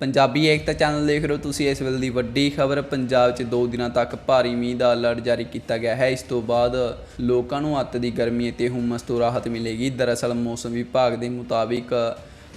ਪੰਜਾਬੀ ਏਕਤਾ channel ਦੇਖ ਰਹੇ ਹੋ ਤੁਸੀਂ, ਇਸ ਵੇਲੇ ਦੀ ਵੱਡੀ ਖਬਰ, ਪੰਜਾਬ 'ਚ 2 ਦਿਨਾਂ ਤੱਕ ਭਾਰੀ ਮੀਂਹ ਦਾ ਅਲਰਟ ਜਾਰੀ ਕੀਤਾ ਗਿਆ ਹੈ। ਇਸ ਤੋਂ ਬਾਅਦ ਲੋਕਾਂ ਨੂੰ ਅੱਤ ਦੀ ਗਰਮੀ ਅਤੇ ਹੁਮਸ ਤੋਂ ਰਾਹਤ ਮਿਲੇਗੀ। ਦਰਅਸਲ, ਮੌਸਮ ਵਿਭਾਗ ਦੇ ਮੁਤਾਬਿਕ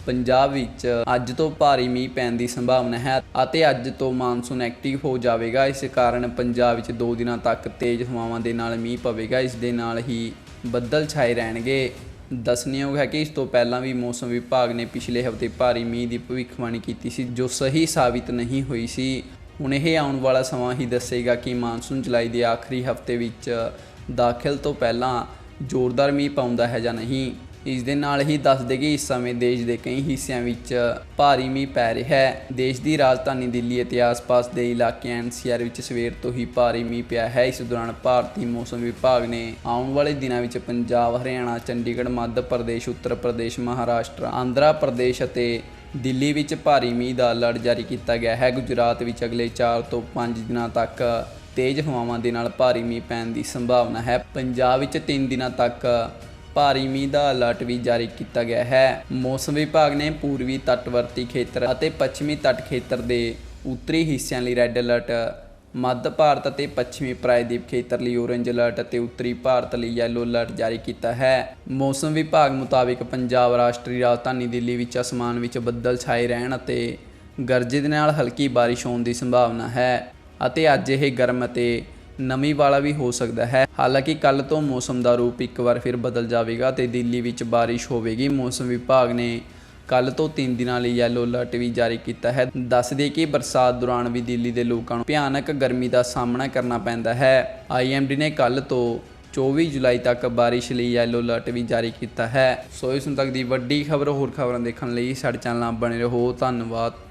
ਪੰਜਾਬ ਵਿੱਚ ਅੱਜ ਤੋਂ ਭਾਰੀ ਮੀਂਹ ਪੈਣ ਦੀ ਸੰਭਾਵਨਾ ਹੈ ਅਤੇ ਅੱਜ ਤੋਂ ਮਾਨਸੂਨ ਐਕਟਿਵ ਹੋ ਜਾਵੇਗਾ। ਇਸ ਕਾਰਨ ਪੰਜਾਬ ਵਿੱਚ 2 ਦਿਨਾਂ ਤੱਕ ਤੇਜ਼ ਹਵਾਵਾਂ ਦੇ ਨਾਲ ਮੀਂਹ ਪਵੇਗਾ। ਇਸ ਦੇ ਨਾਲ ਹੀ ਬੱਦਲ ਛਾਏ ਰਹਿਣਗੇ। ਦੱਸਣਯੋਗ ਹੈ ਕਿ ਇਸ ਤੋਂ ਪਹਿਲਾਂ ਵੀ ਮੌਸਮ ਵਿਭਾਗ ਨੇ ਪਿਛਲੇ ਹਫ਼ਤੇ ਭਾਰੀ ਮੀਂਹ ਦੀ ਭਵਿੱਖਬਾਣੀ ਕੀਤੀ ਸੀ, ਜੋ ਸਹੀ ਸਾਬਿਤ ਨਹੀਂ ਹੋਈ ਸੀ। ਹੁਣ ਇਹ ਆਉਣ ਵਾਲਾ ਸਮਾਂ ਹੀ ਦੱਸੇਗਾ ਕਿ ਮਾਨਸੂਨ ਜੁਲਾਈ ਦੇ ਆਖਰੀ ਹਫ਼ਤੇ ਵਿੱਚ ਦਾਖਲ ਤੋਂ ਪਹਿਲਾਂ ਜ਼ੋਰਦਾਰ ਮੀਂਹ ਪਾਉਂਦਾ ਹੈ ਜਾਂ ਨਹੀਂ। ਇਸ ਦੇ ਨਾਲ ਹੀ ਦੱਸ ਦੇ ਕਿ ਇਸ ਸਮੇਂ ਦੇਸ਼ ਦੇ ਕਈ ਹਿੱਸਿਆਂ ਵਿੱਚ ਭਾਰੀ ਮੀਂਹ ਪੈ ਰਿਹਾ ਹੈ। ਦੇਸ਼ ਦੀ ਰਾਜਧਾਨੀ ਦਿੱਲੀ ਅਤੇ ਆਸ-ਪਾਸ ਦੇ ਇਲਾਕੇ ਐਨਸੀਆਰ ਵਿੱਚ ਸਵੇਰ ਤੋਂ ਹੀ ਭਾਰੀ ਮੀਂਹ ਪਿਆ ਹੈ। ਇਸ ਦੌਰਾਨ ਭਾਰਤੀ ਮੌਸਮ ਵਿਭਾਗ ਨੇ ਆਉਣ ਵਾਲੇ ਦਿਨਾਂ ਵਿੱਚ ਪੰਜਾਬ, ਹਰਿਆਣਾ, ਚੰਡੀਗੜ੍ਹ, ਮੱਧ ਪ੍ਰਦੇਸ਼, ਉੱਤਰ ਪ੍ਰਦੇਸ਼, ਮਹਾਰਾਸ਼ਟਰ, ਆਂਧਰਾ ਪ੍ਰਦੇਸ਼ ਅਤੇ ਦਿੱਲੀ ਵਿੱਚ ਭਾਰੀ ਮੀਂਹ ਦਾ ਅਲਰਟ ਜਾਰੀ ਕੀਤਾ ਗਿਆ ਹੈ। ਗੁਜਰਾਤ ਵਿੱਚ ਅਗਲੇ 4 ਤੋਂ 5 ਦਿਨਾਂ ਤੱਕ ਤੇਜ਼ ਹਵਾਵਾਂ ਦੇ ਨਾਲ ਭਾਰੀ ਮੀਂਹ ਪੈਣ ਦੀ ਸੰਭਾਵਨਾ ਹੈ। ਪੰਜਾਬ ਵਿੱਚ 3 ਦਿਨਾਂ ਤੱਕ ਭਾਰੀ ਮੀਂਹ ਦਾ ਅਲਰਟ ਵੀ ਜਾਰੀ ਕੀਤਾ ਗਿਆ ਹੈ। ਮੌਸਮ ਵਿਭਾਗ ਨੇ ਪੂਰਬੀ ਤੱਟਵਰਤੀ ਖੇਤਰ ਅਤੇ ਪੱਛਮੀ ਤੱਟ ਖੇਤਰ ਦੇ ਉੱਤਰੀ ਹਿੱਸਿਆਂ ਲਈ ਰੈੱਡ ਅਲਰਟ, ਮੱਧ ਭਾਰਤ ਅਤੇ ਪੱਛਮੀ ਪ੍ਰਾਇਦੀਪ ਖੇਤਰ ਲਈ ਔਰੇਂਜ ਅਲਰਟ ਅਤੇ ਉੱਤਰੀ ਭਾਰਤ ਲਈ ਯੈਲੋ ਅਲਰਟ ਜਾਰੀ ਕੀਤਾ ਹੈ। ਮੌਸਮ ਵਿਭਾਗ ਮੁਤਾਬਿਕ ਪੰਜਾਬ ਰਾਸ਼ਟਰੀ ਰਾਜਧਾਨੀ ਦਿੱਲੀ ਵਿੱਚ ਅਸਮਾਨ ਵਿੱਚ ਬੱਦਲ ਛਾਏ ਰਹਿਣ ਅਤੇ ਗਰਜੇ ਦੇ ਨਾਲ ਹਲਕੀ ਬਾਰਿਸ਼ ਹੋਣ ਦੀ ਸੰਭਾਵਨਾ ਹੈ ਅਤੇ ਅੱਜ ਇਹ ਗਰਮ ਅਤੇ ਨਮੀ ਵਾਲਾ ਵੀ ਹੋ ਸਕਦਾ ਹੈ। ਹਾਲਾਂਕਿ ਕੱਲ ਤੋਂ ਮੌਸਮ ਦਾ ਰੂਪ ਇੱਕ ਵਾਰ ਫਿਰ ਬਦਲ ਜਾਵੇਗਾ ਤੇ ਦਿੱਲੀ ਵਿੱਚ ਬਾਰਿਸ਼ ਹੋਵੇਗੀ। ਮੌਸਮ ਵਿਭਾਗ ਨੇ ਕੱਲ ਤੋਂ 3 ਦਿਨਾਂ ਲਈ ਯੈਲੋ ਅਲਰਟ ਵੀ ਜਾਰੀ ਕੀਤਾ ਹੈ। ਦੱਸ ਦਈਏ ਕਿ ਬਰਸਾਤ ਦੌਰਾਨ ਵੀ ਦਿੱਲੀ ਦੇ ਲੋਕਾਂ ਨੂੰ ਭਿਆਨਕ ਗਰਮੀ ਦਾ ਸਾਹਮਣਾ ਕਰਨਾ ਪੈਂਦਾ ਹੈ। ਆਈਐਮਡੀ ਨੇ ਕੱਲ ਤੋਂ 24 ਜੁਲਾਈ ਤੱਕ ਬਾਰਿਸ਼ ਲਈ ਯੈਲੋ ਅਲਰਟ ਵੀ ਜਾਰੀ ਕੀਤਾ ਹੈ। ਸੋ ਇਸ ਨੂੰ ਤੱਕ ਦੀ ਵੱਡੀ ਖਬਰ ਹੋਰ ਖਬਰਾਂ ਦੇਖਣ ਲਈ ਸਾਡੇ ਚੈਨਲ ਨਾਲ ਬਣੇ ਰਹੋ। ਧੰਨਵਾਦ।